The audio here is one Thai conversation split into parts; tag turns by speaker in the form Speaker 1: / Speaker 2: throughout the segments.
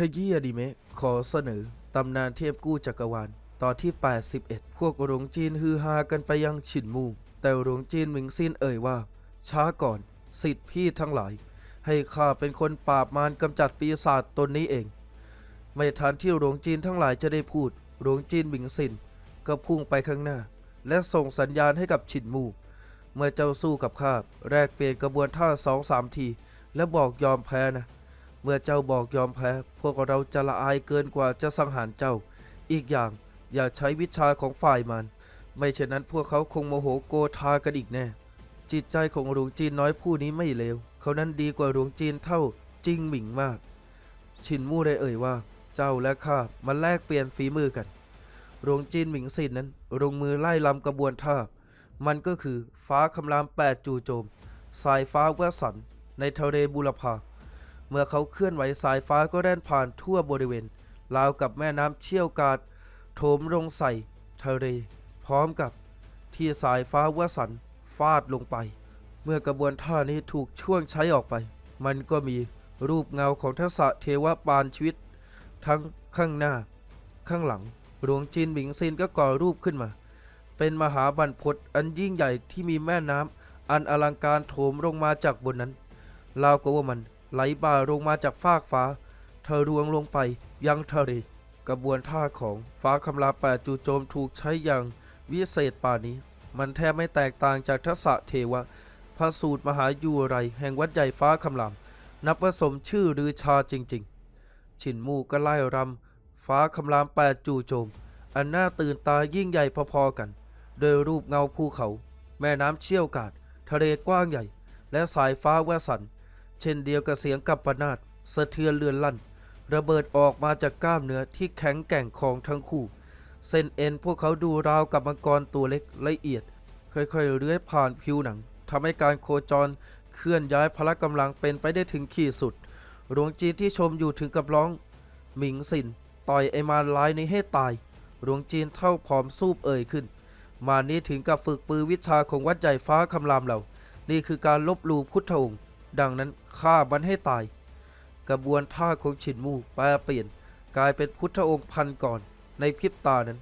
Speaker 1: ขยี้อนิเมะขอเสนอ ตำนานเทพกู้จักรวาล ตอนที่ 81 พวกหลวงจีนฮือฮากันไปยังฉินมู แต่หลวงจีนหมิงซินเอ่ยว่า ช้าก่อน สิทธิพี่ทั้งหลาย ให้ข้าเป็นคนปราบมารกำจัดปีศาจตนนี้เอง ไม่ทันที่หลวงจีนทั้งหลายจะได้พูดหลวงจีนหมิงซินก็พุ่งไปข้างหน้า และส่งสัญญาณให้กับฉินมู เมื่อเจ้าสู้กับข้าแรกเปลี่ยนกระบวนท่าสองสามที และบอกยอมแพ้นะ เมื่อเจ้าบอกยอมแพ้ พวกเราจะละอายเกินกว่าจะสังหารเจ้า อีกอย่างอย่าใช้วิชาของฝ่ายมัน ไม่เช่นนั้นพวกเขาคงโมโหโกธากันอีกแน่ จิตใจของหลวงจีนน้อยผู้นี้ไม่เลว เขานั้นดีกว่าหลวงจีนเท่าจริงหมิงมาก ชินมู่ได้เอ่ยว่า เจ้าและข้ามาแลกเปลี่ยนฝีมือกันหลวงจีนหมิงสินนั้นลงมือไล่ลำกระบวนท่า มันก็คือฟ้าคำรามแปดจู่โจม สายฟ้าวสันในทะเลบุรพา เมื่อเขาเคลื่อนไหวสายฟ้าก็แล่นผ่านทั่วบริเวณราวกับแม่น้ำเชี่ยวกาดโถมลงใส่ทะเลพร้อมกับที่สายฟ้าวสันฟาดลงไป เมื่อกระบวนท่านี้ถูกช่วงใช้ออกไป มันก็มีรูปเงาของทักษะเทวปานชีวิต ทั้งข้างหน้า ข้างหลัง หลวงจีนหมิงซินก็ก่อรูปขึ้นมา เป็นมหาบันพตอันยิ่งใหญ่ที่มีแม่น้ำอันอลังการโถมลงมาจากบนนั้นราวกับว่ามัน ไหลบ่าลงมาจากฟากฟ้า เธอรวงลงไปยังทะเลกระบวนท่าของฟ้าคำรามแปดจู่โจมถูกใช้อย่างวิเศษป่านี้ มันแทบไม่แตกต่างจากทักษะเทวะพระสูตรมหายูไรแห่งวัดใหญ่ฟ้าคำรามนับว่าสมชื่อหรือชาจริงๆฉินมู่ก็ไล่รำฟ้าคำรามแปดจู่โจม อันน่าตื่นตายิ่งใหญ่พอๆกัน โดยรูปเงาภูเขา แม่น้ำเชี่ยวกาดทะเลกว้างใหญ่ และสายฟ้าแววสัน เช่นเดียวกับเสียงกัปปนาตสะเทือนเลือนลั่น ระเบิดออกมาจากกล้ามเนื้อที่แข็งแกร่งของทั้งคู่ เส้นเอ็นพวกเขาดูราวกับมังกรตัวเล็กละเอียด ค่อยๆเลื้อยผ่านผิวหนังทำให้การโคจรเคลื่อนย้ายพละกำลังเป็นไปได้ถึงขีดสุด หลวงจีนที่ชมอยู่ถึงกับร้อง หมิงสินต่อยไอมารร้ายนี้ให้ตาย หลวงจีนเท่าผอมสูบเอ่ยขึ้น มานี้ถึงกับฝึกปือวิชาของวัดใหญ่ฟ้าคำรามเรา นี่คือการลบลู่พุทธองค์ ดังนั้นฆ่ามันให้ตาย กระบวนท่าของฉินมู่แปลเปลี่ยนกลายเป็นพุทธองค์พันก่อน ในพริบตานั้น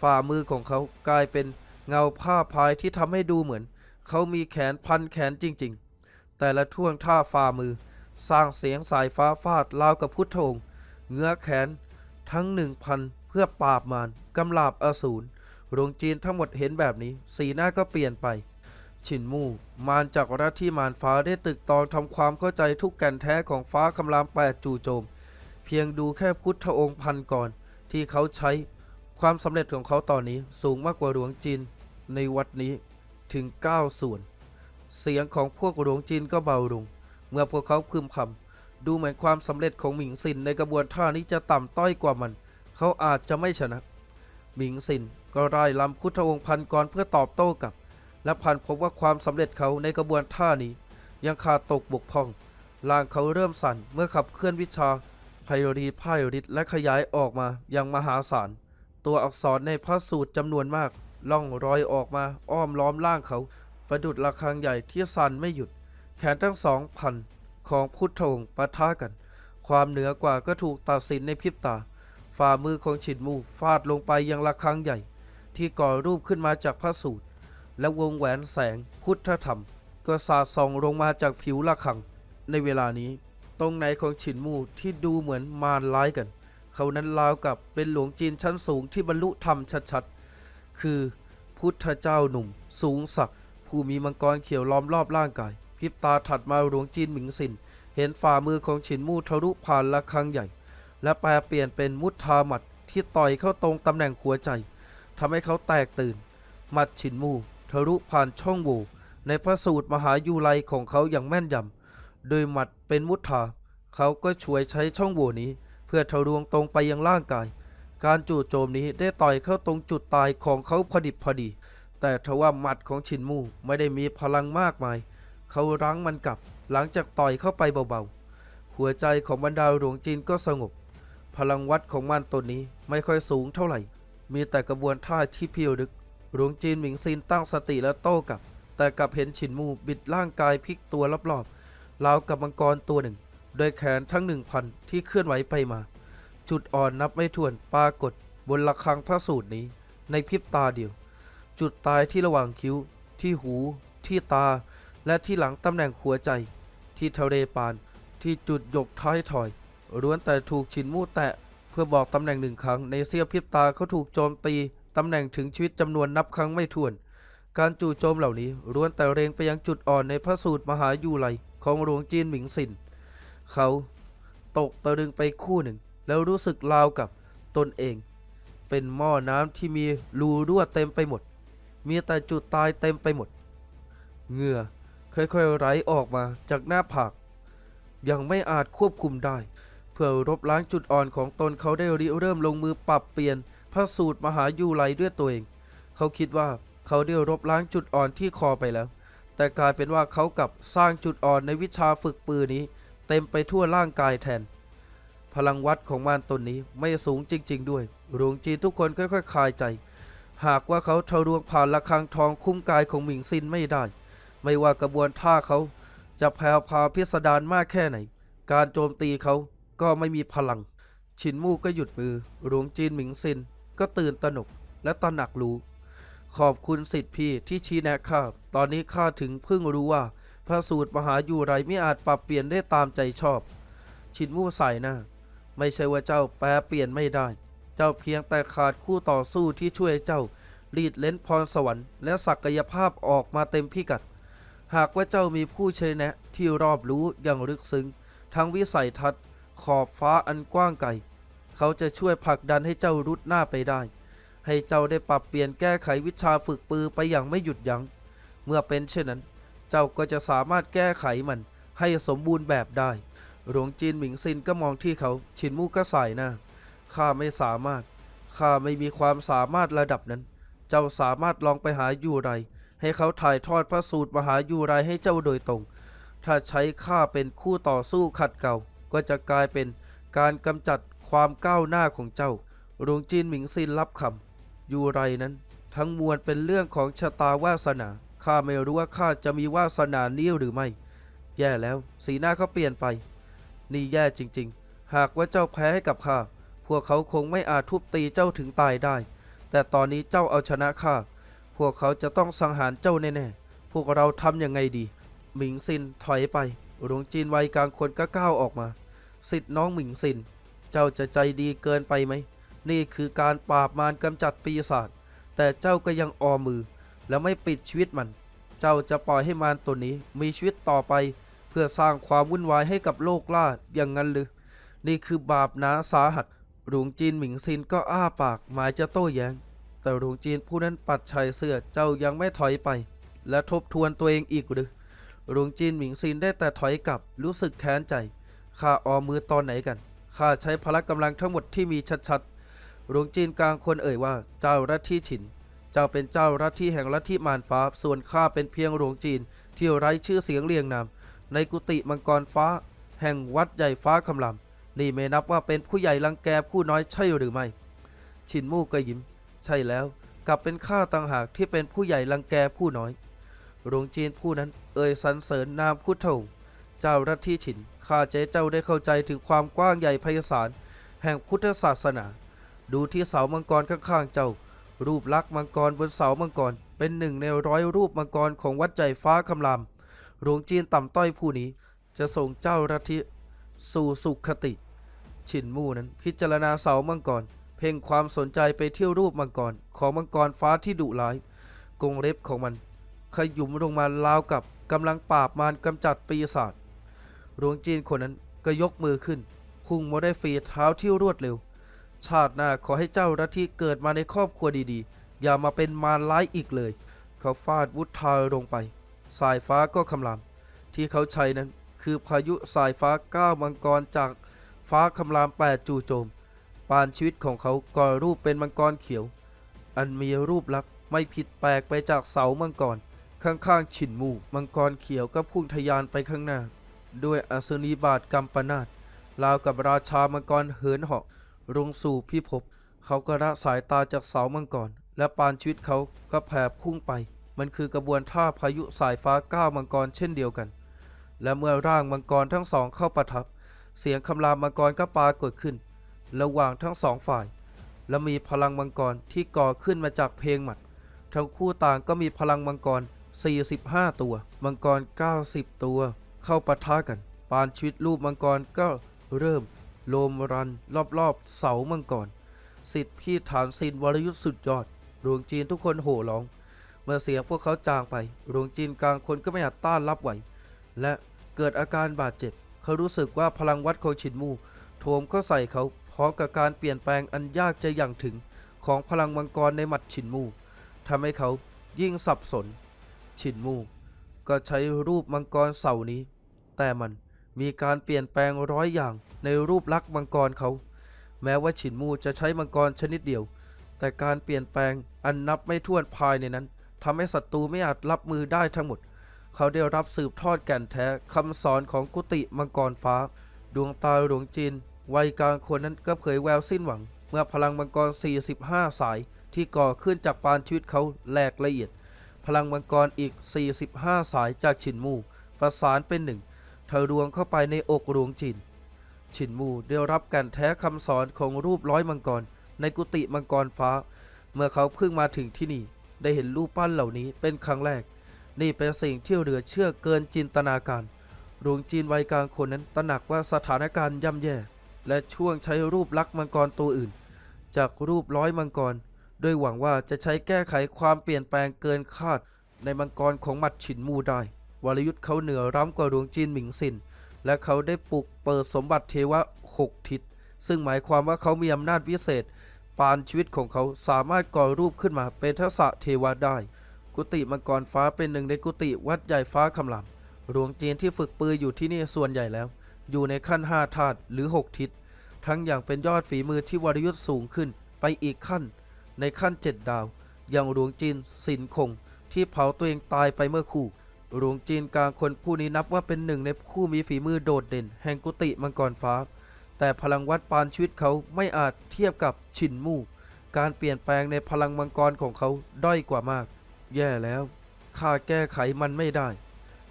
Speaker 1: ฝ่ามือของเขากลายเป็นเงาผ้าพายที่ทำให้ดูเหมือน เขามีแขนพันแขนจริง ๆ แต่ละท่วงท่าฝ่ามือ สร้างเสียงสายฟ้าฟาดราวกับพุทธองค์เงื้อแขนทั้งหนึ่งพันเพื่อปราบมารกำลาบอสูรหลวงจีนทั้งหมดเห็นแบบนี้ สีหน้าก็เปลี่ยนไป ฉินมู่มารจากรัฐที่มารฟ้าได้ตึกตองทำความเข้าใจทุกแก่นแท้ของฟ้าคำรามแปดจู่โจม เพียงดูแค่พุทธองค์พันก่อน ที่เขาใช้ความสำเร็จของเขาตอนนี้สูงมากกว่าหลวงจีนในวัดนี้ถึง 9 ส่วน เสียงของพวกหลวงจีนก็เบาลง เมื่อพวกเขาพึมพำดูเหมือนความสำเร็จของหมิงซินในกระบวนท่านี้จะต่ำต้อยกว่ามัน เขาอาจจะไม่ชนะ หมิงซินก็ไล่ลำพุทธองค์พันกรเพื่อตอบโต้กับ และพันพบว่าความสำเร็จเขาในกระบวนท่านี้ ยังขาดตกบกพร่องร่างเขาเริ่มสั่นเมื่อขับเคลื่อนวิชาไพรีพ่ายฤทธิ์และขยายออกมาอย่างมหาศาล ตัวอักษรในพระสูตรจำนวนมาก ล่องรอยออกมาอ้อมล้อมร่างเขา ประดุดระฆังใหญ่ที่สั่นไม่หยุด แขนทั้งสองพันของพุทธองค์ปะทะกัน ความเหนือกว่าก็ถูกตัดสินในพริบตา ฝ่ามือของฉินมูฟาดลงไปยังระฆังใหญ่ ที่ก่อรูปขึ้นมาจากพระสูตร และวงแหวนแสงพุทธธรรม ก็สาดส่องลงมาจากผิวระฆัง ในเวลานี้ ตรงไหนของฉินมู่ที่ดูเหมือนมารร้ายกัน เขานั้นราวกับเป็นหลวงจีนชั้นสูงที่บรรลุธรรมชัดๆ คือพุทธเจ้าหนุ่ม สูงศักดิ์ผู้มีมังกรเขียวล้อมรอบร่างกายพริบตาถัดมาหลวงจีนหมิงสินเห็นฝ่ามือของฉินมู่ทะลุผ่านระฆังใหญ่ และแปลเปลี่ยนเป็นมุทธามัดที่ต่อยเข้าตรงตำแหน่งหัวใจทำให้เขาแตกตื่น มัดฉินมู่ ทะลุผ่านช่องโหว่ในพระสูตรมหายูไลของเขาอย่างแม่นยำ โดยหมัดเป็นมุทาเขาก็ช่วยใช้ช่องโหว่นี้ เพื่อทะลวงตรงไปยังร่างกาย การจู่โจมนี้ได้ต่อยเข้าตรงจุดตายของเขาพอดิบพอดี แต่ทว่าหมัดของชินมูไม่ได้มีพลังมากมาย เขารั้งมันกลับหลังจากต่อยเข้าไปเบาๆ หัวใจของบรรดาหลวงจีนก็สงบ พลังวัดของมันตนนี้ไม่ค่อยสูงเท่าไหร่ มีแต่กระบวนท่าที่เพิวดึก หลวงจีนหมิงซินตั้งสติและโต้กลับ แต่กลับเห็นฉินมู่บิดร่างกายพลิกตัวรอบๆราวกับมังกรตัวหนึ่ง โดยแขนทั้งหนึ่งพันที่เคลื่อนไหวไปมา จุดอ่อนนับไม่ถ้วนปรากฏบนระฆังพระสูตรนี้ ในพริบตาเดียว จุดตายที่ระหว่างคิ้ว ที่หู ที่ตา และที่หลังตำแหน่งหัวใจ ที่ทะเลปาน ที่จุดยกท้ายถอยล้วนแต่ถูกฉินมู่แตะเพื่อบอกตำแหน่งหนึ่งครั้งในเสี้ยวพริบตาเขาถูกโจมตี ตำแหน่งถึงชีวิตจำนวนนับครั้งไม่ถ้วน การจู่โจมเหล่านี้ล้วนแต่เรงไปยังจุดอ่อนในพระสูตรมหายูไลของหลวงจีนหมิงสิน เขาตกตะลึงไปคู่หนึ่ง แล้วรู้สึกราวกับตนเอง เป็นหม้อน้ำที่มีรูรั่วเต็มไปหมด มีแต่จุดตายเต็มไปหมด เหงื่อค่อยๆไหลออกมาจากหน้าผาก ยังไม่อาจควบคุมได้ เพื่อรบล้างจุดอ่อนของตนเขาได้ริเริ่มลงมือปรับเปลี่ยน พระสูตรมหายูไลด้วยตัวเอง เขาคิดว่าเขาได้รบล้างจุดอ่อนที่คอไปแล้ว แต่กลายเป็นว่าเขากลับสร้างจุดอ่อนในวิชาฝึกปืนนี้ เต็มไปทั่วร่างกายแทน พลังวัดของมารตนนี้ไม่สูงจริง ๆ ด้วยหลวงจีนทุกคนค่อยๆคลายใจ หากว่าเขาทะลวงผ่านระฆังทองคุ้มกายของหมิงซินไม่ได้ ไม่ว่ากระบวนท่าเขาจะแพรวพาพิสดารมากแค่ไหน การโจมตีเขาก็ไม่มีพลัง ชินมู่ก็หยุดมือหลวงจีนหมิงซิน ก็ตื่นตระหนกและตระหนักรู้ ขอบคุณสิทธิพี่ที่ชี้แนะข้าตอนนี้ข้าถึงเพิ่งรู้ว่าพระสูตรมหาอยู่ไรไม่อาจปรับเปลี่ยนได้ตามใจชอบ ชินมู่ใส่หน้าไม่ใช่ว่าเจ้าแปลเปลี่ยนไม่ได้ เจ้าเพียงแต่ขาดคู่ต่อสู้ที่ช่วยเจ้ารีดเล้นพรสวรรค์และศักยภาพออกมาเต็มพิกัด หากว่าเจ้ามีผู้ชี้แนะที่รอบรู้อย่างลึกซึ้งทั้งวิสัยทัศน์ ขอบฟ้าอันกว้างไกล เขาจะช่วยผลักดันให้เจ้ารุดหน้าไปได้ ให้เจ้าได้ปรับเปลี่ยนแก้ไขวิชาฝึกปือไปอย่างไม่หยุดยัง้ง เมื่อเป็นเช่นนั้น เจ้าก็จะสามารถแก้ไขมันให้สมบูรณ์แบบได้ หลวงจีนหมิงซินก็มองที่เขา ชินมู่ก็ใส่หน้า ข้าไม่สามารถ ข้าไม่มีความสามารถระดับนั้น เจ้าสามารถลองไปหาอยู่ไร ให้เขาถ่ายทอดพระสูตรมหาอยู่ไรให้เจ้าโดยตรง ถ้าใช้ข้าเป็นคู่ต่อสู้ขัดเกลาก็จะกลายเป็นการกำจัด ความก้าวหน้าของเจ้าหลวงจีนหมิงซินรับคำอยู่ไรนั้น ทั้งมวลเป็นเรื่องของชะตาวาสนาข้าไม่รู้ว่าข้าจะมีวาสนานี้หรือไม่ แย่แล้ว สีหน้าเขาเปลี่ยนไป นี่แย่จริง ๆ หากว่าเจ้าแพ้ให้กับข้าพวกเขาคงไม่อาจทุบตีเจ้าถึงตายได้ แต่ตอนนี้เจ้าเอาชนะข้าพวกเขาจะต้องสังหารเจ้าแน่ๆพวกเราทำยังไงดี หมิงซินถอยไปหลวงจีนวัยกลางคนก็ก้าวออกมา สิทธิ์น้องหมิงซิน เจ้าจะใจดีเกินไปไหม นี่คือการปราบมารกำจัดปีศาจ แต่เจ้าก็ยังออมือ และไม่ปิดชีวิตมัน เจ้าจะปล่อยให้มารตัวนี้มีชีวิตต่อไป เพื่อสร้างความวุ่นวายให้กับโลกล่าอย่างนั้นหรือ นี่คือบาปหนาสาหัส หลวงจีนหมิงซินก็อ้าปากหมายจะโต้แย้ง แต่หลวงจีนผู้นั้นปัดชัยเสื้อเจ้ายังไม่ถอยไป และทบทวนตัวเองอีกหรือหลวงจีนหมิงซินได้แต่ถอยกลับรู้สึกแค้นใจข้าออมมือตอนไหนกัน ข้าใช้พละกำลังทั้งหมดที่มีชัดๆหลวงจีนกลางคนเอ่ยว่าเจ้ารัฐที่ฉิน เจ้าเป็นเจ้ารัฐที่แห่งลัทธิมารฟ้า ส่วนข้าเป็นเพียงหลวงจีนที่ไร้ชื่อเสียงเรียงนามในกุฏิมังกรฟ้า แห่งวัดใหญ่ฟ้าคำลำนี่ไม่นับว่าเป็นผู้ใหญ่รังแกผู้น้อยใช่หรือไม่ ชินมู่ก็ยิ้ม ใช่แล้วกลับเป็นข้าต่างหากที่เป็นผู้ใหญ่รังแกผู้น้อยหลวงจีนผู้นั้นเอ่ยสรรเสริญนามพุทโธเจ้ารัฐที่ฉิน ข้าเจ๊เจ้าได้เข้าใจถึงความกว้างใหญ่ไพศาลแห่งพุทธศาสนา ดูที่เสามังกรข้างๆเจ้า รูปลักษ์มังกรบนเสามังกร เป็นหนึ่งในร้อยรูปมังกรของวัดใจฟ้าคำรามหลวงจีนต่ำต้อยผู้นี้ จะส่งเจ้ารัฐทิสู่สุขคติ ฉินมู่นั้นพิจารณาเสามังกร เพ่งความสนใจไปเที่ยวรูปมังกรของมังกรฟ้าที่ดุร้ายกรงเล็บของมัน ขยุมลงมาราวกับกำลังปราบมารกำจัดปีศาจ หลวงจีนคนนั้นก็ยกมือขึ้นพุ่งมาได้ฝีเท้าที่รวดเร็ว ชาติหน้าขอให้เจ้ารัที่เกิดมาในครอบครัวดีๆ อย่ามาเป็นมารร้ายอีกเลย เขาฟาดวุฒาลงไป สายฟ้าก็คำราม ที่เขาใช้นั้นคือพายุสายฟ้าก้าวมังกรจากฟ้าคำรามแปดจู่โจม ปานชีวิตของเขาก่อรูปเป็นมังกรเขียว อันมีรูปลักษณ์ไม่ผิดแปลกไปจากเสามังกร ข้างๆ ฉินมู่มังกรเขียวก็พุ่งทะยานไปข้างหน้า ด้วยอัศนีบาทกำปนาตราวกับราชามังกรเหินเหาะลงสู่พิภพเขาก็ละสายตาจากเสามังกร และปานชีวิตเขาก็แผ่พุ่งไป มันคือกระบวนท่าพายุสายฟ้าก้าวมังกรเช่นเดียวกัน และเมื่อร่างมังกรทั้งสองเข้าประทับ เสียงคำรามมังกรก็ปรากฏขึ้น ระหว่างทั้งสองฝ่าย และมีพลังมังกรที่ก่อขึ้นมาจากเพลงหมัด ทั้งคู่ต่างก็มีพลังมังกร 45 ตัว มังกร 90 ตัว เข้าปะทะกัน ปานชีวิตรูปมังกรก็เริ่มโลมรันรอบๆเสามังกร สิทธิพี่ฐานซินวรยุทธสุดยอดหลวงจีนทุกคนโห่ร้อง เมื่อเสียงพวกเขาจางไปหลวงจีนกลางคนก็ไม่อาจต้านรับไหว และเกิดอาการบาดเจ็บ เขารู้สึกว่าพลังวัดของฉินมูโถมเข้าใส่เขาพร้อมกับการเปลี่ยนแปลงอันยากจะอย่างถึงของพลังมังกรในหมัดฉินมูทำให้เขายิ่งสับสนฉินมู ก็ใช้รูปมังกรเสานี้ แต่มันมีการเปลี่ยนแปลงร้อยอย่างในรูปลักษณ์มังกรเขา แม้ว่าฉินมูจะใช้มังกรชนิดเดียว แต่การเปลี่ยนแปลงอันนับไม่ถ้วนภายในนั้นทำให้ศัตรูไม่อาจรับมือได้ทั้งหมด เขาได้รับสืบทอดแก่นแท้คำสอนของกุฏิมังกรฟ้า ดวงตาหลวงจีนวัยกลางคนนั้นก็เผยแววสิ้นหวัง เมื่อพลังมังกร 45 สายที่ก่อขึ้นจากปานชีวิตเขาแหลกละเอียด พลังมังกรอีก 45 สายจากฉินมู ประสานเป็นหนึ่งทะลวงเข้าไปในอกหลวงจีนฉินมูได้รับการแท้คำสอนของรูปร้อยมังกร ในกุฏิมังกรฟ้า เมื่อเขาเพิ่งมาถึงที่นี่ ได้เห็นรูปปั้นเหล่านี้เป็นครั้งแรก นี่เป็นสิ่งที่เหลือเชื่อเกินจินตนาการหลวงจีนวัยกลางคนนั้นตระหนักว่าสถานการณ์ย่ำแย่ และช่วงใช้รูปลักษ์มังกรตัวอื่น จากรูปร้อยมังกร โดยหวังว่าจะใช้แก้ไขความเปลี่ยนแปลงเกินคาด ในมังกรของหมัดฉินมูได้ วรยุทธ์เขาเหนือร้ำกว่าหลวงจีนหมิงซิน และเขาได้ปลุกเปิดสมบัติเทวะหกทิศ ซึ่งหมายความว่าเขามีอำนาจวิเศษ ปานชีวิตของเขาสามารถก่อรูปขึ้นมาเป็นทักษะเทวะได้ กุฏิมังกรฟ้าเป็นหนึ่งในกุฏิวัดใหญ่ฟ้าคำรามหลวงจีนที่ฝึกปืออยู่ที่นี่ส่วนใหญ่แล้ว อยู่ในขั้นห้าธาตุหรือหกทิศ ทั้งอย่างเป็นยอดฝีมือที่วรยุทธ์สูงขึ้นไปอีกขั้น ในขั้นเจ็ดดาว อย่างหลวงจีนสินคง ที่เผาตัวเองตายไปเมื่อคู่หลวงจีนกลางคนผู้นี้นับว่าเป็นหนึ่งในผู้มีฝีมือโดดเด่น แห่งกุฏิมังกรฟ้า แต่พลังวัดปานชีวิตเขาไม่อาจเทียบกับฉินมู่ การเปลี่ยนแปลงในพลังมังกรของเขาด้อยกว่ามาก แย่แล้วข้าแก้ไขมันไม่ได้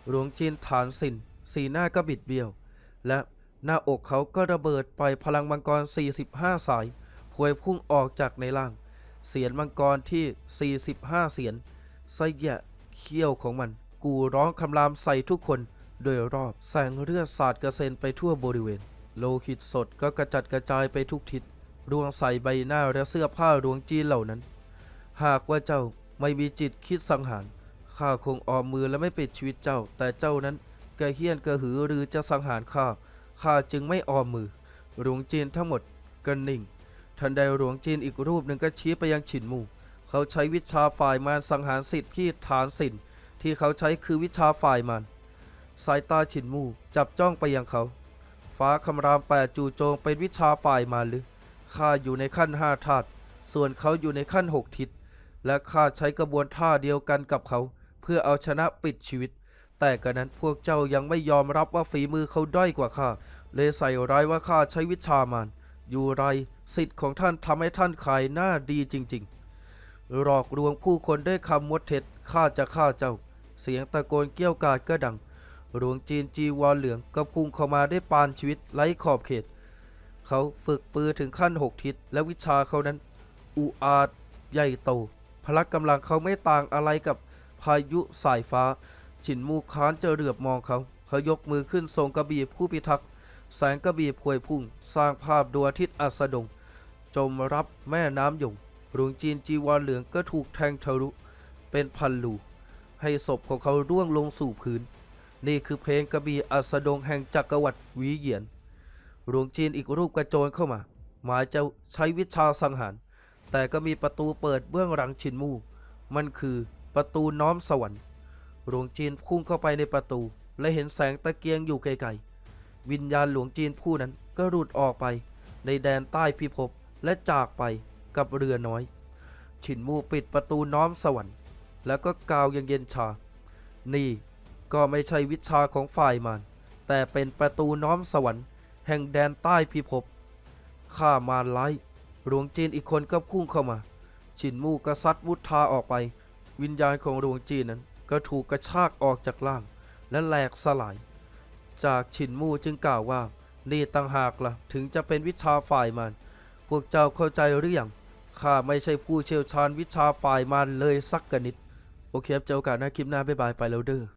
Speaker 1: หลวงจีนฐานสินสีหน้าก็บิดเบี้ยว และหน้าอกเขาก็ระเบิดไปพลังมังกร 45 สาย พวยพุ่งออกจากในร่าง เสียนมังกรที่ 45 เสียนไสแยะเขี้ยวของมัน กูร้องคำรามใส่ทุกคน โดยรอบแสงเลือดสาดกระเซ็นไปทั่วบริเวณ โลหิตสดก็กระจัดกระจายไปทุกทิศรวงใส่ใบหน้าและเสื้อผ้าหลวงจีนเหล่านั้น หากว่าเจ้าไม่มีจิตคิดสังหารข้าคงออมมือและไม่ปิดชีวิตเจ้า แต่เจ้านั้นกระเฮี้ยนกระหือหรือจะสังหารข้าข้าจึงไม่ออมมือหลวงจีนทั้งหมดก็นิ่ง ทันใดหลวงจีนอีกรูปหนึ่งก็ชี้ไปยังฉินมู่ เขาใช้วิชาฝ่ายมารสังหารสิทธิ์พี่ฐานสินที่เขาใช้คือวิชาฝ่ายมารสายตาฉินมู่จับจ้องไปยังเขา ฟ้าคำรามแปดจู่โจงเป็นวิชาฝ่ายมารหรือข้าอยู่ในขั้นห้าธาตุส่วนเขาอยู่ในขั้นหกทิศ และข้าใช้กระบวนท่าเดียวกันกับเขา เพื่อเอาชนะปิดชีวิต แต่กระนั้นพวกเจ้ายังไม่ยอมรับว่าฝีมือเขาด้อยกว่าข้าเลยใส่ร้ายว่าข้าใช้วิชามารอยู่ไร สิทธิ์ของท่านทำให้ท่านขายหน้าดีจริง ๆ หลอกลวงผู้คนด้วยคำมดเท็จข้าจะฆ่าเจ้า เสียงตะโกนเกี้ยวกาดก็ดัง หลวงจีนจีวรเหลืองก็พุ่งเข้ามาได้ปานชีวิตไร้ขอบเขต เขาฝึกปือถึงขั้นหกทิศและวิชาเขานั้น อุอาจใหญ่โต พละกำลังเขาไม่ต่างอะไรกับพายุสายฟ้า ฉินมูค้านจะเหลือบมองเขา เขายกมือขึ้นทรงกระบี่ผู้พิทักษ์แสงกระบี่พวยพุ่ง สร้างภาพดวงอาทิตย์อัสดง จมรับแม่น้ำหยงหลวงจีนจีวรเหลืองก็ถูกแทงทะลุเป็นพันลูให้ศพของเขาร่วงลงสู่พื้น นี่คือเพลงกระบี่อัสดงแห่งจักรวรรดิหวีเหยียน หลวงจีนอีกรูปกระโจนเข้ามา หมายจะใช้วิชาสังหาร แต่ก็มีประตูเปิดเบื้องหลังชินมู่ มันคือประตูน้อมสวรรค์ หลวงจีนพุ่งเข้าไปในประตู และเห็นแสงตะเกียงอยู่ไกลๆ วิญญาณหลวงจีนผู้นั้นก็หลุดออกไปในแดนใต้พิภพ และจากไปกับเรือน้อย ฉินมูปิดประตูน้อมสวรรค์ แล้วก็กล่าวยังเย็นชา นี่ก็ไม่ใช่วิชาของฝ่ายมารแต่เป็นประตูน้อมสวรรค์ แห่งแดนใต้พิภพข้ามารร้ายหลวงจีนอีกคนก็พุ่งเข้ามา ฉินมูก็ซัดวุธาออกไป วิญญาณของหลวงจีนนั้น ก็ถูกกระชากออกจากร่าง และแหลกสลาย จากฉินมูจึงกล่าวว่า นี่ต่างหากละ่ะ ถึงจะเป็นวิชาฝ่ายมัน วกเจ้าเข้าใจหรือยังข้าไม่ใช่ผู้เชี่ยวชาญวิชาฝ่ายมันเลยสักกนิด โอเคครับเจอโอกาสหน้าคลิปหน้าบ๊ายบายไปแล้วเด้อ